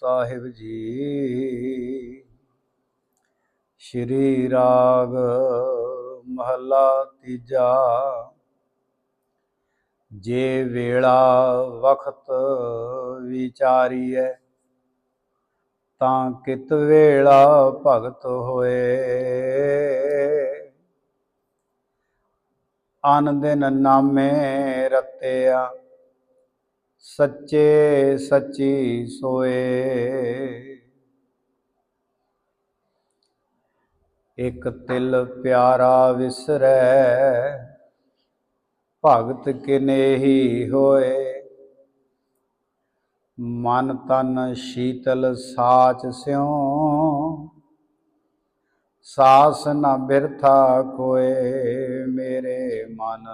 ਸਾਹਿਬ ਜੀ। ਸ਼੍ਰੀ ਰਾਗ ਮਹਲਾ ਤੀਜਾ। ਜੇ ਵੇਲਾ ਵਖਤ ਵਿਚਾਰੀਐ, ਤਾਂ ਕਿਤ ਵੇਲਾ ਭਗਤ ਹੋਏ। ਅਨ ਦਿਨ ਨਾਮੇ ਰਤਿਆ ਸੱਚੇ ਸੱਚੀ ਸੋਏ। ਇੱਕ ਤਿਲ ਪਿਆਰਾ ਵਿਸਰੈ, ਭਗਤ ਕਿਨੇਹੀ ਹੋਏ। ਮਨ ਤਨ ਸ਼ੀਤਲ ਸਾਚ ਸਿਉ, ਸਾਸ ਨ ਬਿਰਥਾ ਕੋਏ ਮੇਰੇ ਮਨ।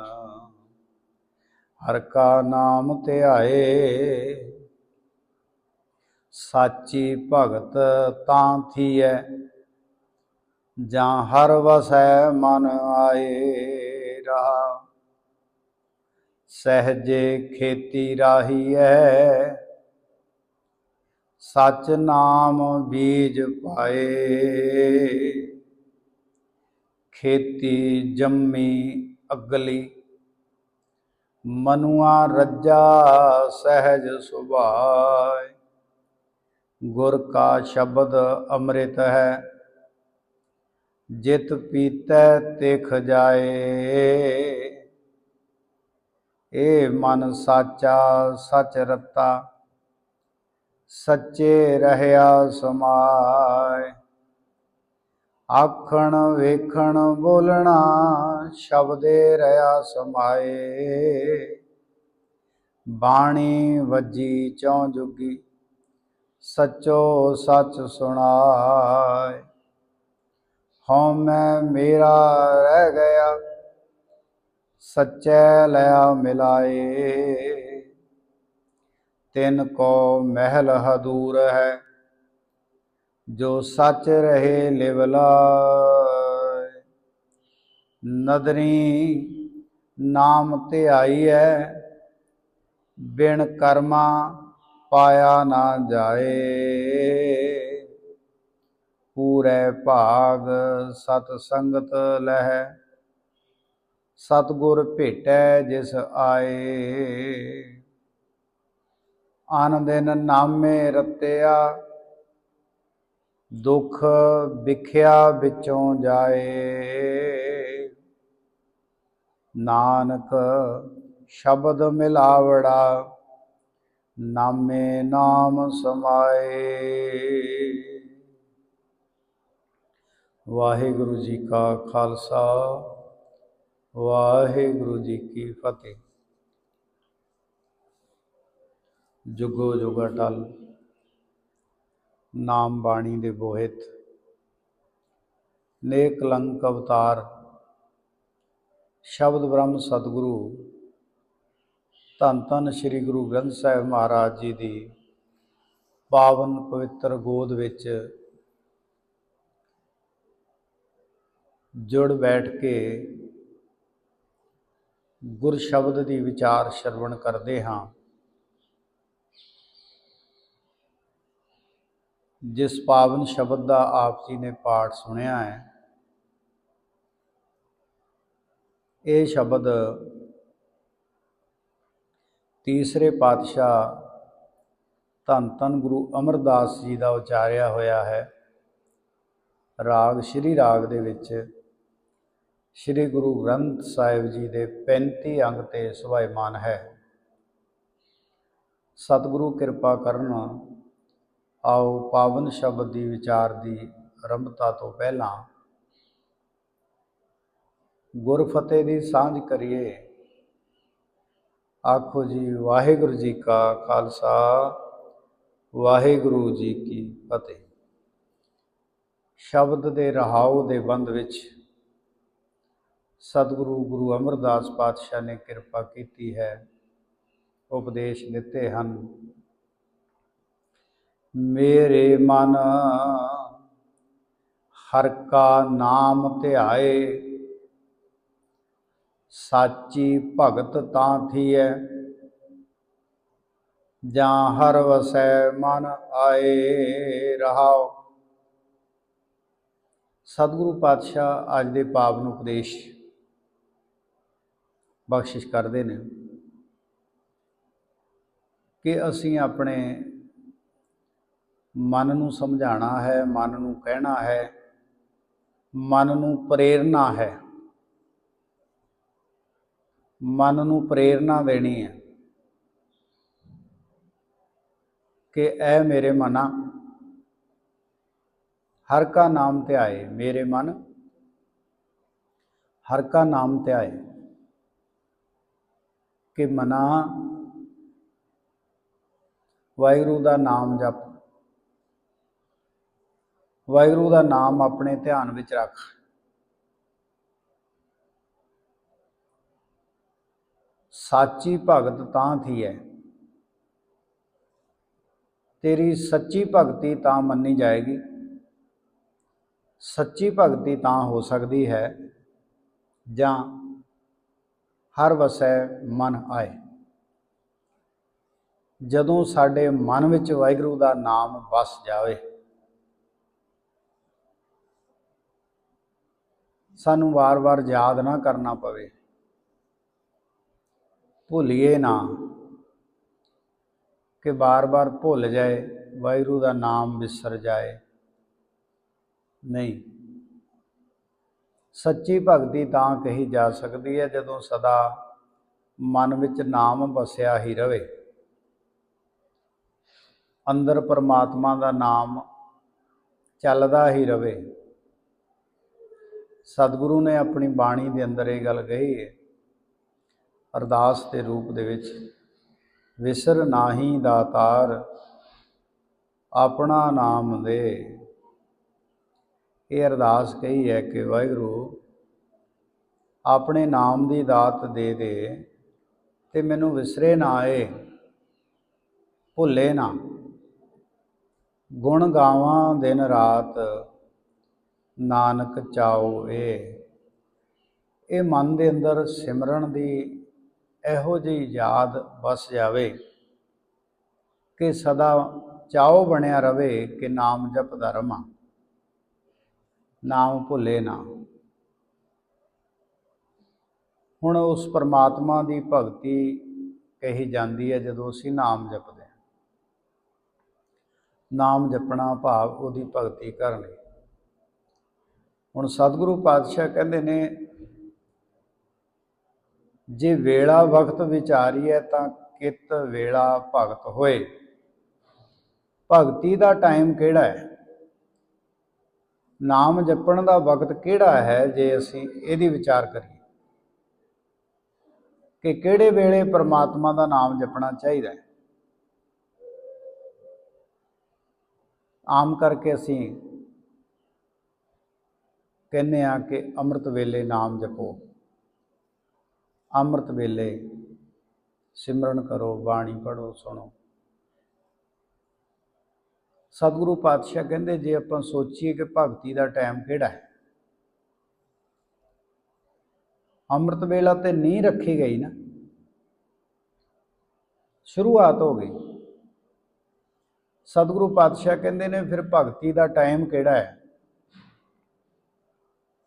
ਹਰ ਕਾ ਨਾਮ ਧਿਆਏ। ਸਾਚੀ ਭਗਤ ਤਾਂ ਥੀਐ, ਜਾਂ ਹਰ ਵਸੈ ਮਨ ਆਏ ਰਹਾ। ਸਹਜੇ ਖੇਤੀ ਰਾਹੀਐ, ਸਚ ਨਾਮ ਬੀਜ ਪਾਏ। ਖੇਤੀ ਜੰਮੀ ਅਗਲੀ ਮਨੁਆ ਰੱਜਾ ਸਹਿਜ ਸੁਭਾਇ। ਗੁਰ ਕਾ ਸ਼ਬਦ ਅੰਮ੍ਰਿਤ ਹੈ, ਜਿਤ ਪੀਤੈ ਤਿਖ ਜਾਏ। ਏ ਮਨ ਸਾਚਾ ਸਚ ਰਤਾ, ਸੱਚੇ ਰਹਿਆ ਸਮਾਏ ਆਖਣ ਵੇਖਣ ਬੋਲਣਾ ਸ਼ਬਦੇ ਰਹਾ ਸਮਾਏ। ਬਾਣੀ ਵੱਜੀ ਚੌ ਜੁਗੀ, ਸਚੋ ਸੱਚ ਸੁਣਾਏ। ਹਉ ਮੈਂ ਮੇਰਾ ਰਹਿ ਗਿਆ, ਸੱਚੈ ਲਿਆ ਮਿਲਾਏ। ਤਿਨ ਕੋ ਮਹਿਲ ਹਦੂਰ ਹੈ ਜੋ ਸੱਚ ਰਹੇ ਲਿਵਲਾਇ ਨਦਰੀ ਨਾਮ ਧਿਆਈਐ, ਬਿਨ ਕਰਮਾ ਪਾਇਆ ਨਾ ਜਾਏ। ਪੂਰੇ ਭਾਗ ਸਤ ਸੰਗਤ ਲਹਿ, ਸਤਗੁਰ ਭੇਟੈ ਜਿਸ ਆਏ। ਆਨ ਦਿਨ ਨਾਮੇ ਰਤਿਆ ਦੁੱਖ ਵਿਖਿਆ ਵਿੱਚੋਂ ਜਾਏ। ਨਾਨਕ, ਸ਼ਬਦ ਮਿਲਾਵੜਾ, ਨਾਮੇ ਨਾਮ ਸਮਾਏ। ਵਾਹਿਗੁਰੂ ਜੀ ਕਾ ਖਾਲਸਾ, ਵਾਹਿਗੁਰੂ ਜੀ ਕੀ ਫਤਿਹ। ਜੁਗੋ ਜੁਗਾ ਟਲ। ਨਾਮ ਬਾਣੀ ਦੇ ਬੋਹਿਤ। ਨੇਕ ਲੰਕ ਅਵਤਾਰ। ਸ਼ਬਦ ਬ੍ਰਹਮ ਸਤਿਗੁਰੂ। ਧੰਨ ਧੰਨ ਸ੍ਰੀ ਗੁਰੂ ਗ੍ਰੰਥ ਸਾਹਿਬ ਮਹਾਰਾਜ ਜੀ ਦੀ ਪਾਵਨ ਪਵਿੱਤਰ ਗੋਦ ਵਿੱਚ ਜੁੜ ਬੈਠ ਕੇ ਗੁਰ ਸ਼ਬਦ ਦੀ ਵਿਚਾਰ ਸ਼ਰਵਣ ਕਰਦੇ ਹਾਂ। ਜਿਸ ਪਾਵਨ ਸ਼ਬਦ ਦਾ ਆਪ ਜੀ ਨੇ ਪਾਠ ਸੁਣਿਆ ਹੈ, ਇਹ ਸ਼ਬਦ ਤੀਸਰੇ ਪਾਤਸ਼ਾਹ ਧੰਨ ਧੰਨ ਗੁਰੂ ਅਮਰਦਾਸ ਜੀ ਦਾ ਉਚਾਰਿਆ ਹੋਇਆ ਹੈ। ਰਾਗ, ਸ਼੍ਰੀ ਰਾਗ ਦੇ ਵਿੱਚ ਸ਼੍ਰੀ ਗੁਰੂ ਗ੍ਰੰਥ ਸਾਹਿਬ ਜੀ ਦੇ 35 ਅੰਗ ਤੇ ਸੁਭਾਇਮਾਨ ਹੈ। ਸਤਿਗੁਰੂ ਕਿਰਪਾ ਕਰਨ ਆਓ ਪਾਵਨ ਸ਼ਬਦ ਦੀ ਵਿਚਾਰ ਦੀ ਆਰੰਭਤਾ ਤੋਂ ਪਹਿਲਾਂ ਗੁਰ ਫਤਿਹ ਦੀ ਸਾਂਝ ਕਰੀਏ। ਆਖੋ ਜੀ, ਵਾਹਿਗੁਰੂ ਜੀ ਕਾ ਖਾਲਸਾ, ਵਾਹਿਗੁਰੂ ਜੀ ਕੀ ਫਤਿਹ। ਸ਼ਬਦ ਦੇ ਰਹਾਉ ਦੇ ਬੰਦ ਵਿੱਚ ਸਤਿਗੁਰੂ ਗੁਰੂ ਅਮਰਦਾਸ ਪਾਤਸ਼ਾਹ ਨੇ ਕਿਰਪਾ ਕੀਤੀ ਹੈ। ਉਪਦੇਸ਼ ਦਿੱਤੇ ਹਨ। ਮੇਰੇ ਮਨ। ਹਰ ਕਾ ਨਾਮ ਧਿਆਏ। ਸਾਚੀ ਭਗਤ ਤਾਂ ਥੀਐ। ਜਾਂ ਹਰ ਵਸੈ ਮਨ ਆਏ ਰਹਾਓ ਸਤਿਗੁਰੂ ਪਾਤਸ਼ਾਹ ਅੱਜ ਦੇ ਪਾਪ ਨੂੰ ਉਪਦੇਸ਼ ਬਖਸ਼ਿਸ਼ ਕਰਦੇ ਨੇ ਕਿ ਅਸੀਂ ਆਪਣੇ ਮਨ ਨੂੰ ਸਮਝਾਉਣਾ ਹੈ, ਮਨ ਨੂੰ ਕਹਿਣਾ ਹੈ, ਮਨ ਨੂੰ ਪ੍ਰੇਰਣਾ ਹੈ। ਮਨ ਨੂੰ ਪ੍ਰੇਰਣਾ ਦੇਣੀ ਹੈ ਕਿ ਐ ਮੇਰੇ ਮਨਾ ਹਰ ਕਾ ਨਾਮ ਧਿਆਏ ਮੇਰੇ ਮਨ। ਹਰ ਕਾ ਨਾਮ ਧਿਆਏ ਕਿ ਮਨਾ ਵਾਹਿਗੁਰੂ ਦਾ ਨਾਮ ਜਪ। ਵਾਹਿਗੁਰੂ ਦਾ ਨਾਮ ਆਪਣੇ ਧਿਆਨ ਵਿੱਚ ਰੱਖ। ਸਾਚੀ ਭਗਤ ਤਾਂ ਥੀ ਹੈ ਤੇਰੀ ਸੱਚੀ ਭਗਤੀ ਤਾਂ ਮੰਨੀ ਜਾਏਗੀ। ਸੱਚੀ ਭਗਤੀ ਤਾਂ ਹੋ ਸਕਦੀ ਹੈ, ਜਾਂ ਹਰ ਵਸੈ ਮਨ ਆਏ। ਜਦੋਂ ਸਾਡੇ ਮਨ ਵਿੱਚ ਵਾਹਿਗੁਰੂ ਦਾ ਨਾਮ ਵਸ ਜਾਵੇ ਸਾਨੂੰ ਵਾਰ-ਵਾਰ ਯਾਦ ਨਾ ਕਰਨਾ ਪਵੇ। ਭੁੱਲੀਏ ਨਾ ਕਿ ਵਾਰ ਵਾਰ ਭੁੱਲ ਜਾਏ, ਵਾਹਿਗੁਰੂ ਦਾ ਨਾਮ ਵਿਸਰ ਜਾਏ। ਨਹੀਂ। ਸੱਚੀ ਭਗਤੀ ਤਾਂ ਕਹੀ ਜਾ ਸਕਦੀ ਹੈ ਜਦੋਂ ਸਦਾ ਮਨ ਵਿੱਚ ਨਾਮ ਵਸਿਆ ਹੀ ਰਵੇ। ਅੰਦਰ ਪਰਮਾਤਮਾ ਦਾ ਨਾਮ ਚੱਲਦਾ ਹੀ ਰਵੇ। ਸਤਿਗੁਰੂ ਨੇ ਆਪਣੀ ਬਾਣੀ ਦੇ ਅੰਦਰ ਇਹ ਗੱਲ ਕਹੀ ਹੈ, ਅਰਦਾਸ ਦੇ ਰੂਪ ਦੇ ਵਿੱਚ, ਵਿਸਰ ਨਾਹੀ ਦਾਤਾਰ, ਆਪਣਾ ਨਾਮ ਦੇ। ਇਹ ਅਰਦਾਸ ਕਹੀ ਹੈ ਕਿ ਵਾਹਿਗੁਰੂ, ਆਪਣੇ ਨਾਮ ਦੀ ਦਾਤ ਦੇ ਦੇ ਤੇ ਮੈਨੂੰ ਵਿਸਰੇ ਨਾ ਆਏ, ਭੁੱਲੇ ਨਾ। ਗੁਣ ਗਾਵਾਂ ਦਿਨ ਰਾਤ ਨਾਨਕ ਚਾਓ ਏ। ਇਹ ਮਨ ਦੇ ਅੰਦਰ ਸਿਮਰਨ ਦੀ ਇਹੋ ਜਿਹੀ ਯਾਦ ਵਸ ਜਾਵੇ ਕਿ ਸਦਾ ਚਾਓ ਬਣਿਆ ਰਵੇ ਕਿ ਨਾਮ ਜਪਦਾ ਰਵਾਂ ਨਾਮ ਭੁੱਲੇ ਨਾ। ਹੁਣ ਉਸ ਪਰਮਾਤਮਾ ਦੀ ਭਗਤੀ ਕਹੀ ਜਾਂਦੀ ਹੈ ਜਦੋਂ ਅਸੀਂ ਨਾਮ ਜਪਦੇ ਹਾਂ। ਨਾਮ ਜਪਣਾ ਭਾਵ ਉਹਦੀ ਭਗਤੀ ਕਰਨੀ। ਹੁਣ ਸਤਿਗੁਰੂ ਪਾਤਸ਼ਾਹ ਕਹਿੰਦੇ ਨੇ, ਜੇ ਵੇਲਾ ਵਕਤ ਵਿਚਾਰੀਏ ਤਾਂ ਕਿਤ ਵੇਲਾ ਭਗਤ ਹੋਏ। ਭਗਤੀ ਦਾ ਟਾਈਮ ਕਿਹੜਾ ਹੈ? ਨਾਮ ਜਪਣ ਦਾ ਵਕਤ ਕਿਹੜਾ ਹੈ ਜੇ ਅਸੀਂ ਇਹਦੀ ਵਿਚਾਰ ਕਰੀਏ? ਕਿ ਕਿਹੜੇ ਵੇਲੇ ਪ੍ਰਮਾਤਮਾ ਦਾ ਨਾਮ ਜਪਣਾ ਚਾਹੀਦਾ ਹੈ? ਆਮ ਕਰਕੇ ਅਸੀਂ ਕਹਿੰਦੇ ਆ ਕਿ ਅੰਮ੍ਰਿਤ ਵੇਲੇ ਨਾਮ ਜਪੋ। ਅੰਮ੍ਰਿਤ ਵੇਲੇ ਸਿਮਰਨ ਕਰੋ, ਬਾਣੀ ਪੜੋ ਸੁਣੋ। ਸਤਿਗੁਰੂ ਪਾਤਸ਼ਾਹ ਕਹਿੰਦੇ, ਜੇ ਆਪਾਂ ਸੋਚੀਏ ਕਿ ਭਗਤੀ ਦਾ ਟਾਈਮ ਕਿਹੜਾ ਹੈ? ਅੰਮ੍ਰਿਤ ਵੇਲਾ ਤੇ ਨਹੀਂ ਰੱਖੀ ਗਈ ਨਾ। ਸ਼ੁਰੂਆਤ ਹੋ ਗਈ। ਸਤਿਗੁਰੂ ਪਾਤਸ਼ਾਹ ਕਹਿੰਦੇ ਨੇ, ਫਿਰ ਭਗਤੀ ਦਾ ਟਾਈਮ ਕਿਹੜਾ ਹੈ?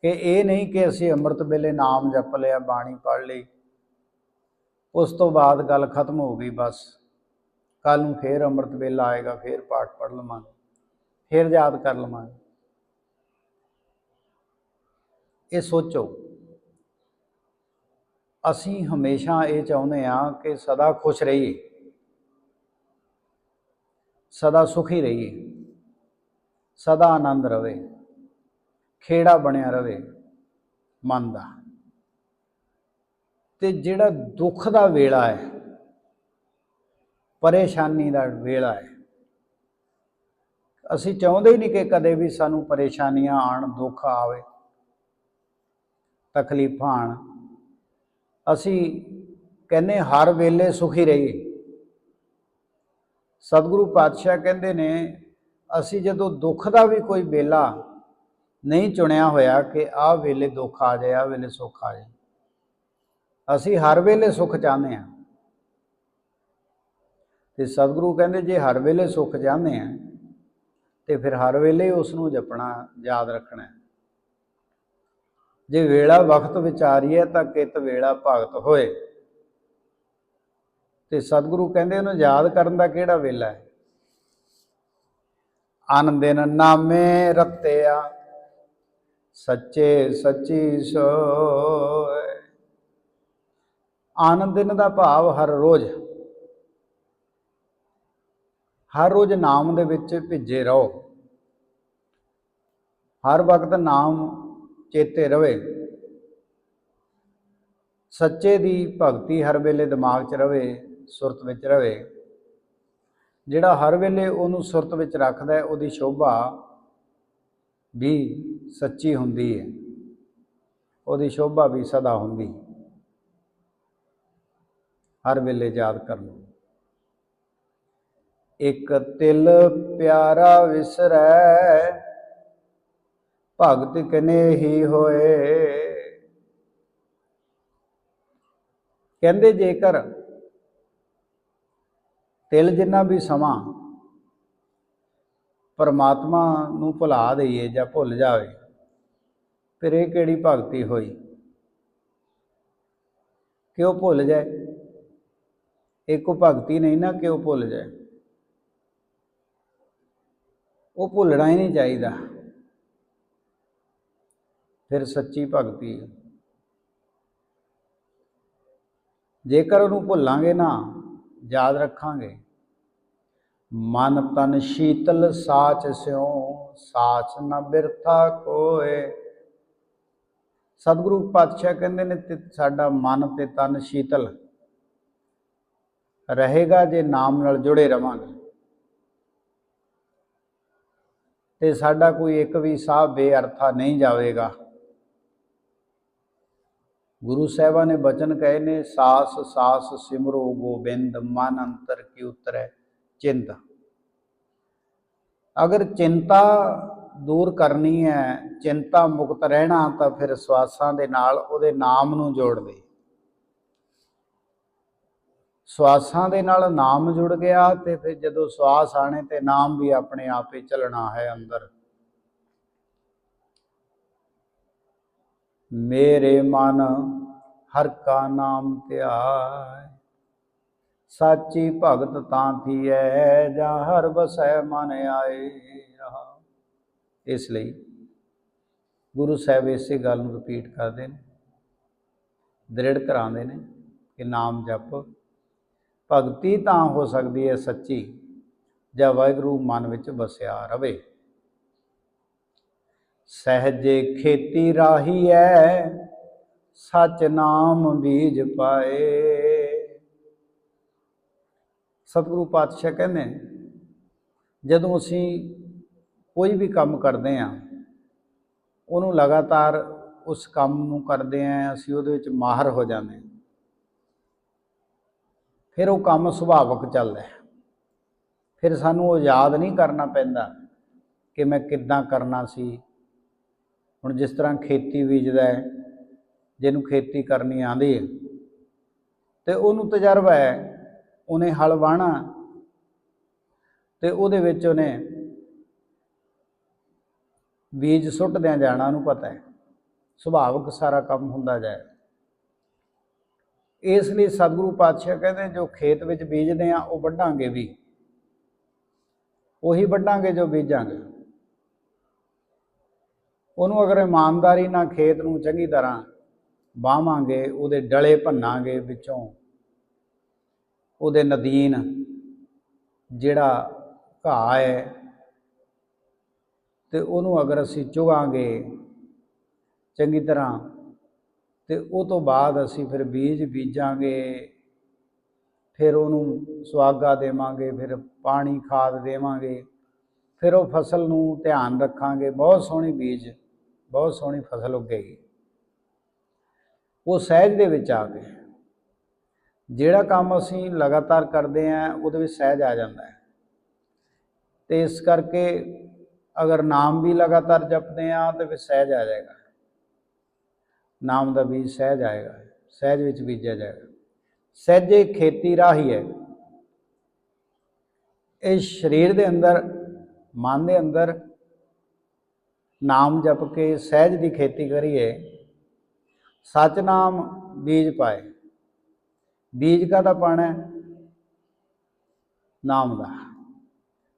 ਕਿ ਇਹ ਨਹੀਂ ਕਿ ਅਸੀਂ ਅੰਮ੍ਰਿਤ ਵੇਲੇ ਨਾਮ ਜਪ ਲਿਆ, ਬਾਣੀ ਪੜ੍ਹ ਲਈ। ਉਸ ਤੋਂ ਬਾਅਦ ਗੱਲ ਖਤਮ ਹੋ ਗਈ ਬਸ। ਕੱਲ ਨੂੰ ਫੇਰ ਅੰਮ੍ਰਿਤ ਵੇਲਾ ਆਏਗਾ, ਫੇਰ ਪਾਠ ਪੜ੍ਹ ਲਵਾਂਗੇ, ਫੇਰ ਯਾਦ ਕਰ ਲਵਾਂਗੇ। ਇਹ ਸੋਚੋ। ਅਸੀਂ ਹਮੇਸ਼ਾ ਇਹ ਚਾਹੁੰਦੇ ਆ ਕਿ ਸਦਾ ਖੁਸ਼ ਰਹੀਏ। ਸਦਾ ਸੁਖੀ ਰਹੀਏ। ਸਦਾ ਆਨੰਦ ਰਵੇ। ਖੇੜਾ ਬਣਿਆ ਰਵੇ ਮਨ ਦਾ। ਤੇ ਜਿਹੜਾ ਦੁੱਖ ਦਾ ਵੇਲਾ ਹੈ, ਪਰੇਸ਼ਾਨੀ ਦਾ ਵੇਲਾ ਹੈ, ਅਸੀਂ ਚਾਹੁੰਦੇ ਹੀ ਨਹੀਂ ਕਿ ਕਦੇ ਵੀ ਸਾਨੂੰ ਪਰੇਸ਼ਾਨੀਆਂ ਆਣ ਦੁੱਖ ਆਵੇ, ਤਕਲੀਫਾਂ ਆਣ ਅਸੀਂ ਕਹਿੰਨੇ ਹਰ ਵੇਲੇ ਸੁਖੀ ਰਹੀਏ। ਸਤਿਗੁਰੂ ਪਾਤਸ਼ਾਹ ਕਹਿੰਦੇ ਨੇ, ਅਸੀਂ ਜਦੋਂ ਦੁੱਖ ਦਾ ਵੀ ਕੋਈ ਵੇਲਾ ਨਹੀਂ ਚੁਣਿਆ ਹੋਇਆ ਕਿ ਆਹ ਵੇਲੇ ਦੁੱਖ ਆ ਜਾਏ, ਆਹ ਵੇਲੇ ਸੁੱਖ ਆ ਜਾਏ। ਅਸੀਂ ਹਰ ਵੇਲੇ ਸੁੱਖ ਚਾਹੁੰਦੇ ਹਾਂ। ਤੇ ਸਤਿਗੁਰੂ ਕਹਿੰਦੇ, ਜੇ ਹਰ ਵੇਲੇ ਸੁੱਖ ਚਾਹੁੰਦੇ ਆ ਤੇ ਫਿਰ ਹਰ ਵੇਲੇ ਉਸ ਨੂੰ ਜਪਣਾ, ਯਾਦ ਰੱਖਣਾ ਜੇ ਵੇਲਾ ਵਕਤ ਵਿਚਾਰੀਏ ਤਾਂ ਕਿਤ ਵੇਲਾ ਭਗਤ ਹੋਏ। ਤੇ ਸਤਿਗੁਰੂ ਕਹਿੰਦੇ, ਉਹਨੂੰ ਯਾਦ ਕਰਨ ਦਾ ਕਿਹੜਾ ਵੇਲਾ ਹੈ? ਅਨ ਦਿਨ ਨਾਮੇ ਰਤਿਆ। ਸੱਚੇ ਸੱਚੀ ਸੋਏ। ਆਨੰਦ ਦਿਨ ਦਾ ਭਾਵ ਹਰ ਰੋਜ਼। ਹਰ ਰੋਜ਼ ਨਾਮ ਦੇ ਵਿੱਚ ਭਿੱਜੇ ਰਹੋ। ਹਰ ਵਕਤ ਨਾਮ ਚੇਤੇ ਰਵੇ। ਸੱਚੇ ਦੀ ਭਗਤੀ ਹਰ ਵੇਲੇ ਦਿਮਾਗ 'ਚ ਰਵੇ, ਸੁਰਤ ਵਿੱਚ ਰਵੇ। ਜਿਹੜਾ ਹਰ ਵੇਲੇ ਉਹਨੂੰ ਸੁਰਤ ਵਿੱਚ ਰੱਖਦਾ ਉਹਦੀ ਸ਼ੋਭਾ ਵੀ ਸੱਚੀ ਹੁੰਦੀ ਹੈ ਉਹਦੀ ਸ਼ੋਭਾ ਵੀ ਸਦਾ ਹੁੰਦੀ। ਹਰ ਵੇਲੇ ਯਾਦ ਕਰ ਲਓ। ਇੱਕ ਤਿਲ ਪਿਆਰਾ ਵਿਸਰੈ, ਭਗਤ ਕਨੇ ਹੀ ਹੋਏ? ਕਹਿੰਦੇ ਜੇਕਰ ਤਿਲ ਜਿੰਨਾ ਵੀ ਸਮਾਂ ਪਰਮਾਤਮਾ ਨੂੰ ਭੁਲਾ ਦਈਏ ਜਾਂ ਭੁੱਲ ਜਾਵੇ ਫਿਰ ਇਹ ਕਿਹੜੀ ਭਗਤੀ ਹੋਈ? ਕਿਉਂ ਭੁੱਲ ਜਾਏ? ਇਹ ਭਗਤੀ ਨਹੀਂ ਨਾ, ਕਿਉਂ ਭੁੱਲ ਜਾਏ? ਉਹ ਭੁੱਲਣਾ ਹੀ ਨਹੀਂ ਚਾਹੀਦਾ। ਫਿਰ ਸੱਚੀ ਭਗਤੀ ਹੈ ਜੇਕਰ ਉਹਨੂੰ ਭੁੱਲਾਂਗੇ ਨਾ, ਯਾਦ ਰੱਖਾਂਗੇ। ਮਨ ਤਨ ਸ਼ੀਤਲ ਸਾਚ ਸਿਉ, ਸਾਚ ਨ ਬਿਰਥਾ ਕੋਏ। ਸਤਿਗੁਰੂ ਪਾਤਸ਼ਾਹ ਕਹਿੰਦੇ ਨੇ ਤੇ ਸਾਡਾ ਮਨ ਤੇ ਤਨ ਸ਼ੀਤਲ ਰਹੇਗਾ ਜੇ ਨਾਮ ਨਾਲ ਜੁੜੇ ਰਵਾਂਗੇ। ਤੇ ਸਾਡਾ ਕੋਈ ਇੱਕ ਵੀ ਸਾਹ ਬੇਅਰਥਾ ਨਹੀਂ ਜਾਵੇਗਾ। ਗੁਰੂ ਸਾਹਿਬਾਂ ਨੇ ਬਚਨ ਕਹੇ ਨੇ, ਸਾਸ ਸਾਸ ਸਿਮਰੋ ਗੋਬਿੰਦ, ਮਨ ਅੰਤਰ ਕੀ ਉਤਰੈ ਚਿੰਤ। ਅਗਰ ਚਿੰਤਾ ਦੂਰ ਕਰਨੀ ਹੈ, ਚਿੰਤਾ ਮੁਕਤ ਰਹਿਣਾ ਤਾਂ ਫਿਰ ਸਵਾਸਾਂ ਦੇ ਨਾਲ ਉਹਦੇ ਨਾਮ ਨੂੰ ਜੋੜ ਦੇ। ਸਵਾਸਾਂ ਦੇ ਨਾਲ ਨਾਮ ਜੁੜ ਗਿਆ ਤੇ ਫਿਰ ਜਦੋਂ ਸਵਾਸ ਆਣੇ ਤੇ ਨਾਮ ਵੀ ਆਪਣੇ ਆਪ ਹੀ ਚੱਲਣਾ ਹੈ ਅੰਦਰ। ਮੇਰੇ ਮਨ ਹਰ ਕਾ ਨਾਮ ਧਿਆਏ, ਸਾਚੀ ਭਗਤ ਤਾਂ ਥੀਐ, ਜਾਂ ਹਰ ਵਸੈ ਮਨ ਆਏ ਰਹਾ ਇਸ ਲਈ ਗੁਰੂ ਸਾਹਿਬ ਇਸੇ ਗੱਲ ਨੂੰ ਰਿਪੀਟ ਕਰਦੇ ਨੇ, ਦ੍ਰਿੜ ਕਰਾਉਂਦੇ ਨੇ ਕਿ ਨਾਮ ਜਪ ਭਗਤੀ ਤਾਂ ਹੋ ਸਕਦੀ ਹੈ ਸੱਚੀ, ਜਾਂ ਵਾਹਿਗੁਰੂ ਮਨ ਵਿੱਚ ਵਸਿਆ ਰਵੇ। ਸਹਜੇ ਖੇਤੀ ਰਾਹੀ ਐ, ਸਚ ਨਾਮ ਬੀਜ ਪਾਏ। ਸਤਿਗੁਰੂ ਪਾਤਸ਼ਾਹ ਕਹਿੰਦੇ ਜਦੋਂ ਅਸੀਂ ਕੋਈ ਵੀ ਕੰਮ ਕਰਦੇ ਆਂ ਉਹਨੂੰ ਲਗਾਤਾਰ ਉਸ ਕੰਮ ਨੂੰ ਕਰਦੇ ਆਂ ਅਸੀਂ ਉਹਦੇ ਵਿੱਚ ਮਾਹਰ ਹੋ ਜਾਂਦੇ ਹਾਂ। ਫਿਰ ਉਹ ਕੰਮ ਸੁਭਾਵਕ ਚੱਲਦਾ ਹੈ। ਫਿਰ ਸਾਨੂੰ ਉਹ ਯਾਦ ਨਹੀਂ ਕਰਨਾ ਪੈਂਦਾ ਕਿ ਮੈਂ ਕਿੱਦਾਂ ਕਰਨਾ ਸੀ। ਹੁਣ ਜਿਸ ਤਰ੍ਹਾਂ ਖੇਤੀ ਬੀਜਦਾ ਹੈ, ਜਿਹਨੂੰ ਖੇਤੀ ਕਰਨੀ ਆਂਦੀ ਹੈ, ਤੇ ਉਹਨੂੰ ਤਜਰਬਾ ਹੈ, ਉਹਨੇ ਹਲ ਵਾਹਣਾ, ਤੇ ਉਹਦੇ ਵਿੱਚ ਉਹਨੇ ਬੀਜ ਸੁੱਟਦਿਆਂ ਜਾਣਾ ਉਹਨੂੰ ਪਤਾ ਹੈ। ਸੁਭਾਵਕ ਸਾਰਾ ਕੰਮ ਹੁੰਦਾ ਜਾਏ। ਇਸ ਲਈ ਸਤਿਗੁਰੂ ਪਾਤਸ਼ਾਹ ਕਹਿੰਦੇ ਜੋ ਖੇਤ ਵਿੱਚ ਬੀਜਦੇ ਆ, ਉਹ ਵੱਢਾਂਗੇ ਵੀ। ਉਹੀ ਵੱਢਾਂਗੇ ਜੋ ਬੀਜਾਂਗੇ। ਉਹਨੂੰ ਅਗਰ ਇਮਾਨਦਾਰੀ ਨਾਲ ਖੇਤ ਨੂੰ ਚੰਗੀ ਤਰ੍ਹਾਂ ਬਾਵਾਂਗੇ ਉਹਦੇ ਡਲੇ ਭੰਨਾਂਗੇ ਵਿੱਚੋਂ, ਉਹਦੇ ਨਦੀਨ ਜਿਹੜਾ ਘਾਹ ਹੈ ਤੇ ਉਹਨੂੰ ਅਗਰ ਅਸੀਂ ਚੁਗਾਂਗੇ ਚੰਗੀ ਤਰ੍ਹਾਂ, ਤੇ ਉਹ ਤੋਂ ਬਾਅਦ ਅਸੀਂ ਫਿਰ ਬੀਜ ਬੀਜਾਂਗੇ, ਫਿਰ ਉਹਨੂੰ ਸੁਆਗਾ ਦੇਵਾਂਗੇ, ਫਿਰ ਪਾਣੀ ਖਾਦ ਦੇਵਾਂਗੇ, ਫਿਰ ਉਹ ਫਸਲ ਨੂੰ ਧਿਆਨ ਰੱਖਾਂਗੇ। ਬਹੁਤ ਸੋਹਣੀ ਬੀਜ, ਬਹੁਤ ਸੋਹਣੀ ਫਸਲ ਉੱਗੇਗੀ। ਉਹ ਸਹਿਜ ਦੇ ਵਿੱਚ ਆ ਕੇ ਜਿਹੜਾ ਕੰਮ ਅਸੀਂ ਲਗਾਤਾਰ ਕਰਦੇ ਆਂ, ਉਹਦੇ ਵਿੱਚ ਸਹਿਜ ਆ ਜਾਂਦਾ ਹੈ। ਤੇ ਇਸ ਕਰਕੇ ਅਗਰ ਨਾਮ ਵੀ ਲਗਾਤਾਰ ਜਪਦੇ ਆਂ, ਤੇ ਫਿਰ ਸਹਿਜ ਆ ਜਾਏਗਾ। ਨਾਮ ਦਾ ਬੀਜ ਸਹਿਜ ਆਏਗਾ, ਸਹਿਜ ਵਿੱਚ ਬੀਜਿਆ ਜਾਏਗਾ। ਸਹਿਜੇ ਖੇਤੀ ਰਾਹੀ ਹੈ। ਇਹ ਸਰੀਰ ਦੇ ਅੰਦਰ, ਮਨ ਦੇ ਅੰਦਰ ਨਾਮ ਜਪ ਕੇ ਸਹਿਜ ਦੀ ਖੇਤੀ ਕਰੀਏ ਸਚ ਨਾਮ ਬੀਜ ਪਾਏ। ਬੀਜ ਕਾਹਦਾ ਪਾਣਾ ਨਾਮ ਦਾ।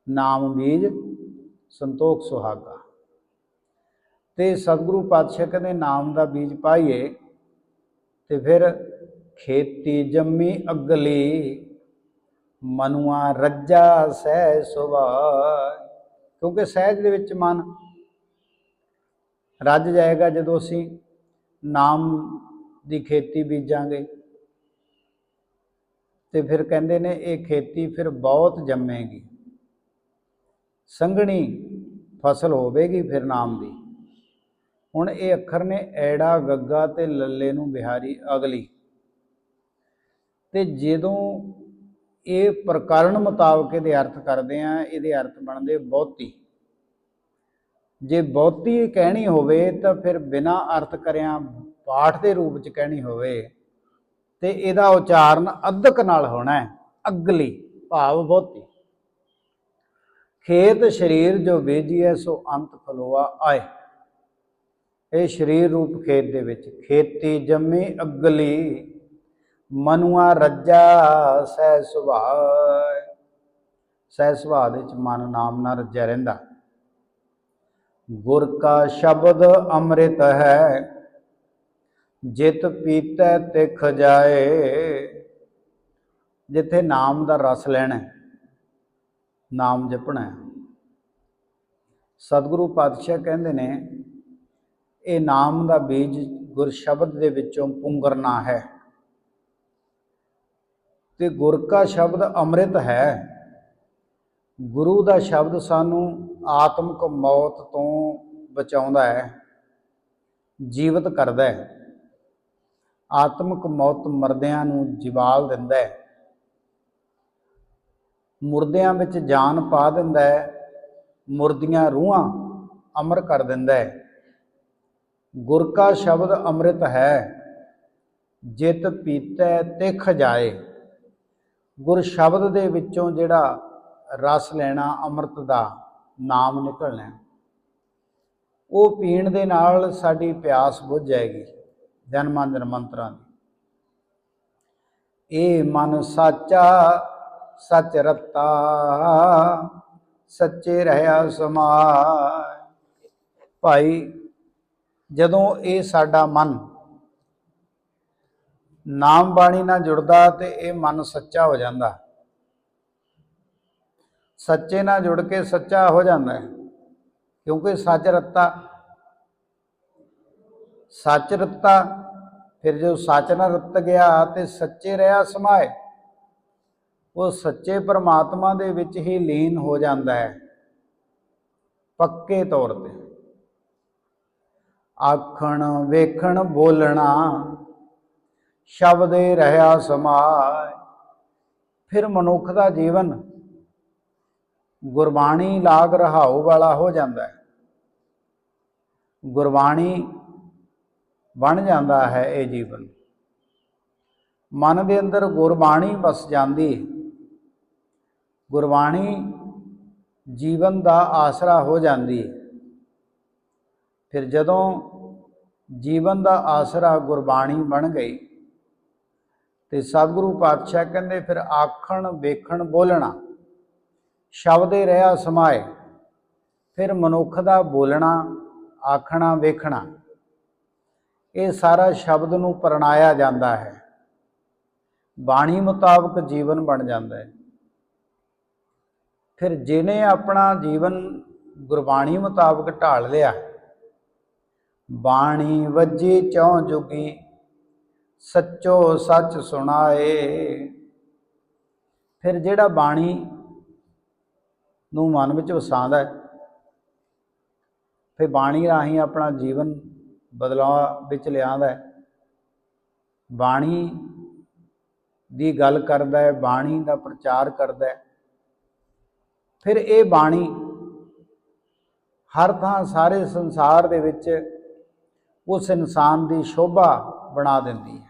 ਨਾਮ ਬੀਜ ਸੰਤੋਖ ਸੁਹਾਗਾ। ਤੇ ਸਤਿਗੁਰੂ ਪਾਤਸ਼ਾਹ ਕਹਿੰਦੇ, ਨਾਮ ਦਾ ਬੀਜ ਪਾਈਏ ਤੇ ਫਿਰ ਖੇਤੀ ਜੰਮੀ ਅਗਲੀ, ਮਨੁਆ ਰੱਜਾ ਸਹਿ ਸੁਭਾਅ। ਕਿਉਂਕਿ ਸਹਿਜ ਦੇ ਵਿੱਚ ਮਨ ਰੱਜ ਜਾਏਗਾ ਜਦੋਂ ਅਸੀਂ ਨਾਮ ਦੀ ਖੇਤੀ ਬੀਜਾਂਗੇ। ਤੇ ਫਿਰ ਕਹਿੰਦੇ ਨੇ, ਇਹ ਖੇਤੀ ਫਿਰ ਬਹੁਤ ਜੰਮੇਗੀ। ਸੰਘਣੀ ਫਸਲ ਹੋਵੇਗੀ ਫਿਰ ਨਾਮ ਦੀ। ਹੁਣ ਇਹ ਅੱਖਰ ਨੇ ਐੜਾ, ਗੱਗਾ ਤੇ ਲੱਲੇ ਨੂੰ ਬਿਹਾਰੀ ਅਗਲੀ। ਤੇ ਜਦੋਂ ਇਹ ਪ੍ਰਕਰਨ ਮੁਤਾਬਕ ਇਹਦੇ ਅਰਥ ਕਰਦੇ ਆ, ਇਹਦੇ ਅਰਥ ਬਣਦੇ ਬਹੁਤੀ। ਜੇ ਬਹੁਤੀ ਕਹਿਣੀ ਹੋਵੇ ਤਾਂ ਫਿਰ ਬਿਨਾ ਅਰਥ ਕਰਿਆ ਪਾਠ ਦੇ ਰੂਪ ਚ ਕਹਿਣੀ ਹੋਵੇ, ਤੇ ਇਹਦਾ ਉਚਾਰਨ ਅਧਕ ਨਾਲ ਹੋਣਾ ਹੈ, ਅਗਲੀ, ਭਾਵ ਬਹੁਤੀ। ਖੇਤ ਸਰੀਰ ਜੋ ਬੀਜੀਐ, ਸੋ ਅੰਤ ਫਲੋਆ ਆਏ। ਇਹ ਸਰੀਰ ਰੂਪ ਖੇਤ ਦੇ ਵਿੱਚ, ਖੇਤੀ ਜੰਮੀ ਅਗਲੀ, ਮਨੁਆ ਰੱਜਾ, ਸਹਿ ਸੁਭਾਅ। ਸਹਿ ਸੁਭਾਅ ਦੇ ਵਿੱਚ ਮਨ ਨਾਮ ਨਾਲ ਰੱਜਿਆ ਰਹਿੰਦਾ। ਗੁਰ ਕਾ ਸ਼ਬਦ ਅੰਮ੍ਰਿਤ ਹੈ, ਜਿਤ ਪੀਤੈ ਤਿਖ ਜਾਏ। ਜਿੱਥੇ ਨਾਮ ਦਾ ਰਸ ਲੈਣਾ ਨਾਮ ਜਪਣਾ ਹੈ। ਸਤਿਗੁਰੂ ਪਾਤਸ਼ਾਹ ਕਹਿੰਦੇ ਨੇ, ਇਹ ਨਾਮ ਦਾ ਬੀਜ ਗੁਰ ਸ਼ਬਦ ਦੇ ਵਿੱਚੋਂ ਪੁੰਗਰਨਾ ਹੈ। ਤੇ ਗੁਰ ਕਾ ਸ਼ਬਦ ਅੰਮ੍ਰਿਤ ਹੈ। ਗੁਰੂ ਦਾ ਸ਼ਬਦ ਸਾਨੂੰ ਆਤਮਿਕ ਮੌਤ ਤੋਂ ਬਚਾਉਂਦਾ ਹੈ, ਜੀਵਤ ਕਰਦਾ ਹੈ। ਆਤਮਿਕ ਮੌਤ ਮਰਦਿਆਂ ਨੂੰ ਜਿਵਾਲ ਦਿੰਦਾ ਹੈ। ਮੁਰਦਿਆਂ ਵਿੱਚ ਜਾਨ ਪਾ ਦਿੰਦਾ ਹੈ, ਮੁਰਦੀਆਂ ਰੂਹਾਂ ਅਮਰ ਕਰ ਦਿੰਦਾ ਹੈ। ਗੁਰ ਕਾ ਸ਼ਬਦ ਅੰਮ੍ਰਿਤ ਹੈ, ਜਿਤ ਪੀਤੈ ਤਿਖ ਜਾਏ। ਗੁਰ ਸ਼ਬਦ ਦੇ ਵਿੱਚੋਂ ਜਿਹੜਾ ਰਸ ਲੈਣਾ ਅੰਮ੍ਰਿਤ ਦਾ ਨਾਮ ਨਿਕਲਣਾ ਉਹ ਪੀਣ ਦੇ ਨਾਲ ਸਾਡੀ ਪਿਆਸ ਬੁੱਝ ਜਾਏਗੀ ਜਨਮਾਂ ਜਨਮੰਤਰਾਂ ਦੀ। ਇਹ ਮਨ ਸਾਚਾ ਸੱਚ ਰਤਾ, ਸੱਚੇ ਰਹਿਆ ਸਮਾਇ ਭਾਈ, ਜਦੋਂ ਇਹ ਸਾਡਾ ਮਨ ਨਾਮ ਬਾਣੀ ਨਾਲ ਜੁੜਦਾ ਤੇ ਇਹ ਮਨ ਸੱਚਾ ਹੋ ਜਾਂਦਾ। ਸੱਚੇ ਨਾਲ ਜੁੜ ਕੇ ਸੱਚਾ ਹੋ ਜਾਂਦਾ ਹੈ, ਕਿਉਂਕਿ ਸੱਚ ਰੱਤਾ ਸੱਚ ਰੱਤਾ, ਫਿਰ ਜੋ ਸੱਚ ਨਾਲ ਰੱਤ ਗਿਆ ਤੇ ਸੱਚੇ ਰਿਹਾ ਸਮਾਏ ਉਹ ਸੱਚੇ ਪਰਮਾਤਮਾ ਦੇ ਵਿੱਚ ਹੀ ਲੀਨ ਹੋ ਜਾਂਦਾ ਹੈ। ਪੱਕੇ ਤੌਰ ਤੇ। ਆਖਣ, ਵੇਖਣ, ਬੋਲਣਾ, ਸ਼ਬਦੇ ਰਹਾ ਸਮਾਏ ਫਿਰ ਮਨੁੱਖ ਦਾ ਜੀਵਨ ਗੁਰਬਾਣੀ ਲਾਗ ਰਹਾਉ ਵਾਲਾ ਹੋ ਜਾਂਦਾ ਹੈ। ਗੁਰਬਾਣੀ ਬਣ ਜਾਂਦਾ ਹੈ ਇਹ ਜੀਵਨ। ਮਨ ਦੇ ਅੰਦਰ ਗੁਰਬਾਣੀ ਵਸ ਜਾਂਦੀ ਹੈ। ਗੁਰਬਾਣੀ ਜੀਵਨ ਦਾ ਆਸਰਾ ਹੋ ਜਾਂਦੀ ਹੈ। ਫਿਰ ਜਦੋਂ ਜੀਵਨ ਦਾ ਆਸਰਾ ਗੁਰਬਾਣੀ ਬਣ ਗਈ ਤੇ ਸਤਿਗੁਰੂ ਪਾਤਸ਼ਾਹ ਕਹਿੰਦੇ, ਫਿਰ ਆਖਣ, ਵੇਖਣ, ਬੋਲਣਾ। ਸ਼ਬਦੇ ਰਹਾ ਸਮਾਏ। ਫਿਰ ਮਨੁੱਖ ਦਾ ਬੋਲਣਾ, ਆਖਣਾ, ਵੇਖਣਾ, ਇਹ ਸਾਰਾ ਸ਼ਬਦ ਨੂੰ ਪਰਣਾਇਆ ਜਾਂਦਾ ਹੈ। ਬਾਣੀ ਮੁਤਾਬਕ ਜੀਵਨ ਬਣ ਜਾਂਦਾ ਹੈ। ਫਿਰ ਜਿਹਨੇ ਆਪਣਾ ਜੀਵਨ ਗੁਰਬਾਣੀ ਮੁਤਾਬਕ ਢਾਲ ਲਿਆ, ਬਾਣੀ ਵੱਜੀ ਚੌ ਜੁਗੀ, ਸੱਚੋ ਸੱਚ ਸੁਣਾਏ। ਫਿਰ ਜਿਹੜਾ ਬਾਣੀ ਨੂੰ ਮਨ ਵਿੱਚ ਵਸਾਉਂਦਾ ਫਿਰ ਬਾਣੀ ਰਾਹੀਂ ਆਪਣਾ ਜੀਵਨ ਬਦਲਾਅ ਵਿੱਚ ਲਿਆਂਦਾ ਬਾਣੀ ਦੀ ਗੱਲ ਕਰਦਾ ਹੈ, ਬਾਣੀ ਦਾ ਪ੍ਰਚਾਰ ਕਰਦਾ ਹੈ। ਫਿਰ ਇਹ ਬਾਣੀ ਹਰ ਥਾਂ ਸਾਰੇ ਸੰਸਾਰ ਦੇ ਵਿੱਚ ਉਸ ਇਨਸਾਨ ਦੀ ਸ਼ੋਭਾ ਬਣਾ ਦਿੰਦੀ ਹੈ।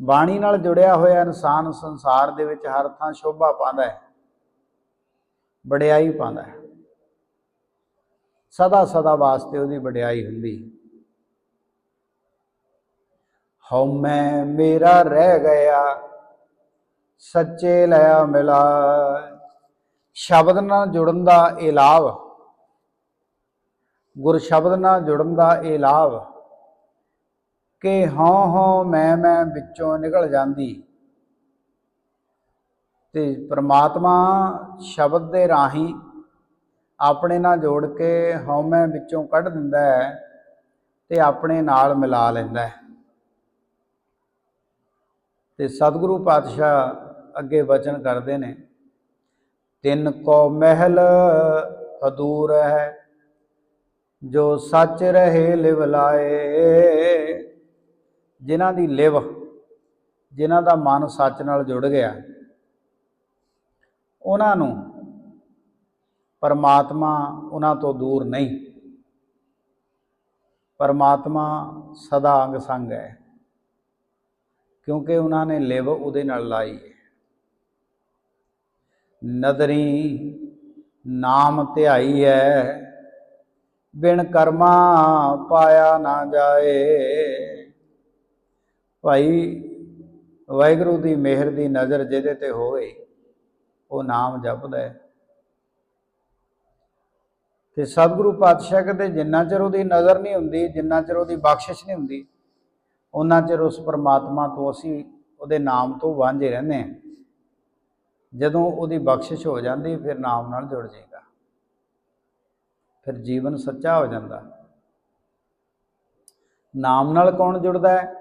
ਬਾਣੀ ਨਾਲ ਜੁੜਿਆ ਹੋਇਆ ਇਨਸਾਨ ਸੰਸਾਰ ਦੇ ਵਿੱਚ ਹਰ ਥਾਂ ਸ਼ੋਭਾ ਪਾਉਂਦਾ ਹੈ, ਵਡਿਆਈ ਪਾਉਂਦਾ ਹੈ। ਸਦਾ ਸਦਾ ਵਾਸਤੇ ਉਹਦੀ ਵਡਿਆਈ ਹੁੰਦੀ ਹਉ ਮੈਂ ਮੇਰਾ ਰਹਿ ਗਿਆ, ਸੱਚੇ ਲਿਆ ਮਿਲਾ। ਸ਼ਬਦ ਨਾਲ ਜੁੜਨ ਦਾ ਇਹ ਲਾਭ। ਗੁਰ ਸ਼ਬਦ ਨਾਲ ਜੁੜਨ ਦਾ ਇਹ ਲਾਭ। ਕਿ ਹਉ ਹਉ ਮੈਂ ਮੈਂ ਵਿੱਚੋਂ ਨਿਕਲ ਜਾਂਦੀ। ਤੇ ਪ੍ਰਮਾਤਮਾ ਸ਼ਬਦ ਦੇ ਰਾਹੀਂ ਆਪਣੇ ਨਾਲ ਜੋੜ ਕੇ ਹਉਮੈ ਵਿੱਚੋਂ ਕੱਢ ਦਿੰਦਾ ਹੈ ਤੇ ਆਪਣੇ ਨਾਲ ਮਿਲਾ ਲੈਂਦਾ ਹੈ। ਤੇ ਸਤਿਗੁਰੂ ਪਾਤਸ਼ਾਹ ਅੱਗੇ ਵਚਨ ਕਰਦੇ ਨੇ ਤਿੰਨ ਕੋ ਮਹਿਲ ਹਦੂਰ ਹੈ, ਜੋ ਸੱਚ ਰਹੇ ਲਿਵ ਲਾਏ। ਜਿਨ੍ਹਾਂ ਦੀ ਲਿਵ, ਜਿਨ੍ਹਾਂ ਦਾ ਮਨ ਸੱਚ ਨਾਲ ਜੁੜ ਗਿਆ, ਉਹਨਾਂ ਨੂੰ ਪਰਮਾਤਮਾ ਉਹਨਾਂ ਤੋਂ ਦੂਰ ਨਹੀਂ। ਪਰਮਾਤਮਾ ਸਦਾ ਅੰਗ ਸੰਗ ਹੈ, ਕਿਉਂਕਿ ਉਹਨਾਂ ਨੇ ਲਿਵ ਉਹਦੇ ਨਾਲ ਲਾਈ ਹੈ। ਨਦਰੀ ਨਾਮ ਧਿਆਈ ਹੈ ਬਿਨ ਕਰਮਾ ਪਾਇਆ ਨਾ ਜਾਏ। ਭਾਈ ਵਾਹਿਗੁਰੂ ਦੀ ਮਿਹਰ ਦੀ ਨਜ਼ਰ ਜਿਹਦੇ ਤੇ ਹੋਵੇ, ਉਹ ਨਾਮ ਜਪਦਾ ਹੈ। ਤੇ ਸਤਿਗੁਰੂ ਪਾਤਸ਼ਾਹ ਕਹਿੰਦੇ ਜਿੰਨਾ ਚਿਰ ਉਹਦੀ ਨਜ਼ਰ ਨਹੀਂ ਹੁੰਦੀ, ਜਿੰਨਾ ਚਿਰ ਉਹਦੀ ਬਖਸ਼ਿਸ਼ ਨਹੀਂ ਹੁੰਦੀ, ਉਹਨਾਂ ਚਿਰ ਉਸ ਪਰਮਾਤਮਾ ਤੋਂ ਅਸੀਂ ਉਹਦੇ ਨਾਮ ਤੋਂ ਵਾਂਝੇ ਰਹਿੰਦੇ ਹਾਂ। ਜਦੋਂ ਉਹਦੀ ਬਖਸ਼ਿਸ਼ ਹੋ ਜਾਂਦੀ, ਫਿਰ ਨਾਮ ਨਾਲ ਜੁੜ ਜਾਏਗਾ ਫਿਰ ਜੀਵਨ ਸੱਚਾ ਹੋ ਜਾਂਦਾ। ਨਾਮ ਨਾਲ ਕੌਣ ਜੁੜਦਾ ਹੈ?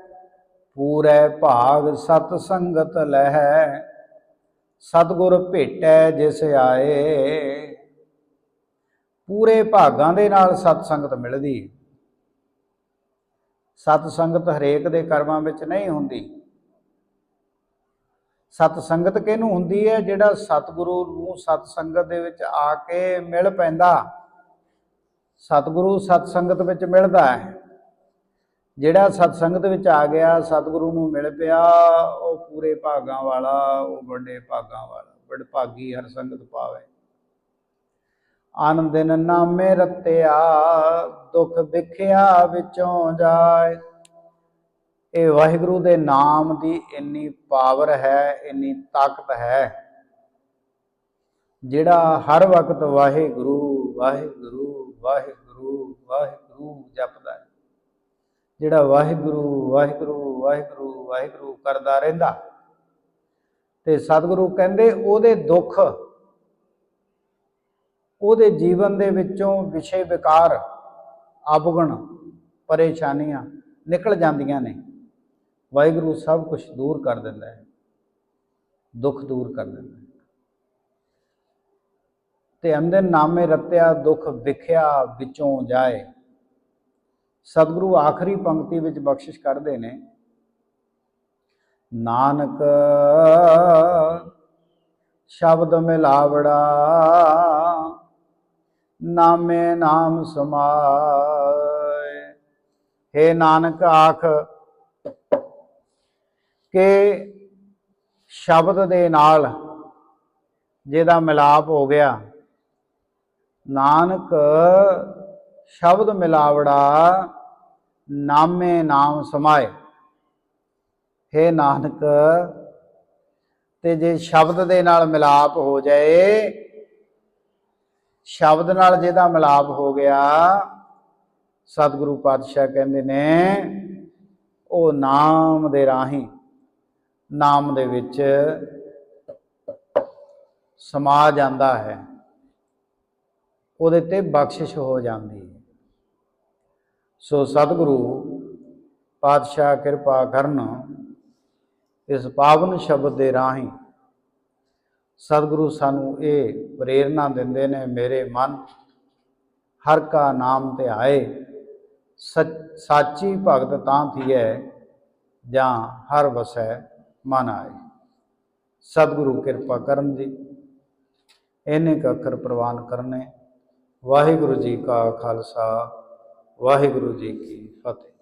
ਪੂਰੇ ਭਾਗ ਸਤ ਸੰਗਤ ਲਹਿ, ਸਤਗੁਰ ਭੇਟੈ ਜਿਸ ਆਏ। ਪੂਰੇ ਭਾਗਾਂ ਦੇ ਨਾਲ ਸਤ ਸੰਗਤ ਮਿਲਦੀ। ਸਤ ਸੰਗਤ ਹਰੇਕ ਦੇ ਕਰਮਾਂ ਵਿੱਚ ਨਹੀਂ ਹੁੰਦੀ। ਸਤ ਸੰਗਤ ਕਿਹਨੂੰ ਹੁੰਦੀ ਹੈ? ਜਿਹੜਾ ਸਤਿਗੁਰੂ ਨੂੰ ਸਤ ਸੰਗਤ ਦੇ ਵਿੱਚ ਆ ਕੇ ਮਿਲ ਪੈਂਦਾ। ਸਤਿਗੁਰੂ ਸਤ ਸੰਗਤ ਵਿੱਚ ਮਿਲਦਾ ਹੈ। ਜਿਹੜਾ ਸਤ ਸੰਗਤ ਵਿੱਚ ਆ ਗਿਆ, ਸਤਿਗੁਰੂ ਨੂੰ ਮਿਲ ਪਿਆ, ਉਹ ਪੂਰੇ ਭਾਗਾਂ ਵਾਲਾ, ਉਹ ਵੱਡੇ ਭਾਗਾਂ ਵਾਲਾ ਬੜ ਭਾਗੀ ਹਰ ਸੰਗਤ ਪਾਵੇ। ਆਨੰਦਨ ਨਾਮੇ ਰਤਿਆ, ਦੁੱਖ ਵਿਖਿਆ ਵਿੱਚੋਂ ਜਾਏ। ਇਹ ਵਾਹਿਗੁਰੂ ਦੇ ਨਾਮ ਦੀ ਇੰਨੀ ਪਾਵਰ ਹੈ, ਇੰਨੀ ਤਾਕਤ ਹੈ, ਜਿਹੜਾ ਹਰ ਵਕਤ ਵਾਹਿਗੁਰੂ ਵਾਹਿਗੁਰੂ ਵਾਹਿਗੁਰੂ ਵਾਹਿਗੁਰੂ ਜਪਦਾ ਹੈ। ਜਿਹੜਾ ਵਾਹਿਗੁਰੂ ਵਾਹਿਗੁਰੂ ਵਾਹਿਗੁਰੂ ਵਾਹਿਗੁਰੂ ਕਰਦਾ ਰਹਿੰਦਾ ਤੇ ਸਤਿਗੁਰੂ ਕਹਿੰਦੇ ਉਹਦੇ ਦੁੱਖ, ਉਹਦੇ ਜੀਵਨ ਦੇ ਵਿੱਚੋਂ ਵਿਸ਼ੇ ਵਿਕਾਰ, ਅਵਗਣ, ਪਰੇਸ਼ਾਨੀਆਂ ਨਿਕਲ ਜਾਂਦੀਆਂ ਨੇ। ਵਾਹਿਗੁਰੂ ਸਭ ਕੁਝ ਦੂਰ ਕਰ ਦਿੰਦਾ ਹੈ, ਦੁੱਖ ਦੂਰ ਕਰ ਦਿੰਦਾ ਹੈ। ਤੇ ਅੰਦਰ ਨਾਮੇ ਰਤਿਆ ਦੁੱਖ ਵਿਖਿਆ ਵਿੱਚੋਂ ਜਾਏ। ਸਤਿਗੁਰੂ ਆਖਰੀ ਪੰਕਤੀ ਵਿੱਚ ਬਖਸ਼ਿਸ਼ ਕਰਦੇ ਨੇ, ਨਾਨਕ ਸ਼ਬਦ ਮਿਲਾਵੜਾ, ਨਾਮੇ ਨਾਮ ਸਮਾਏ। हे ਨਾਨਕ ਆਖ ਕਿ ਸ਼ਬਦ ਦੇ ਨਾਲ ਜਿਹਦਾ ਮਿਲਾਪ ਹੋ ਗਿਆ, ਨਾਨਕ ਸ਼ਬਦ ਮਿਲਾਵੜਾ ਨਾਮੇ ਨਾਮ ਸਮਾਏ। हे ਨਾਨਕ, ਤੇ ਜੇ ਸ਼ਬਦ ਦੇ ਨਾਲ ਮਿਲਾਪ ਹੋ ਜਾਏ, ਸ਼ਬਦ ਨਾਲ ਜਿਹਦਾ ਮਿਲਾਪ ਹੋ ਗਿਆ, ਸਤਿਗੁਰੂ ਪਾਤਸ਼ਾਹ ਕਹਿੰਦੇ ਨੇ, ਉਹ ਨਾਮ ਦੇ ਰਾਹੀਂ ਨਾਮ ਦੇ ਵਿੱਚ ਸਮਾ ਜਾਂਦਾ ਹੈ। ਉਹਦੇ ਤੇ ਬਖਸ਼ਿਸ਼ ਹੋ ਜਾਂਦੀ ਹੈ। ਸੋ ਸਤਿਗੁਰੂ ਪਾਤਸ਼ਾਹ ਕਿਰਪਾ ਕਰਨ ਇਸ ਪਾਵਨ ਸ਼ਬਦ ਦੇ ਰਾਹੀਂ ਸਤਿਗੁਰੂ ਸਾਨੂੰ ਇਹ ਪ੍ਰੇਰਣਾ ਦਿੰਦੇ ਨੇ, ਮੇਰੇ ਮਨ ਹਰ ਕਾ ਨਾਮ ਤੇ ਆਏ ਸਾਚੀ ਭਗਤ ਤਾਂ ਥੀਐ ਜਾਂ ਹਰ ਵਸੈ ਮਨ ਆਏ। ਸਤਿਗੁਰੂ ਕਿਰਪਾ ਕਰਨ ਜੀ। ਇਹਨੇ ਕ ਅੱਖਰ ਪ੍ਰਵਾਨ ਕਰਨੇ। ਵਾਹਿਗੁਰੂ ਜੀ ਕਾ ਖਾਲਸਾ, ਵਾਹਿਗੁਰੂ ਜੀ ਕੀ ਫਤਿਹ।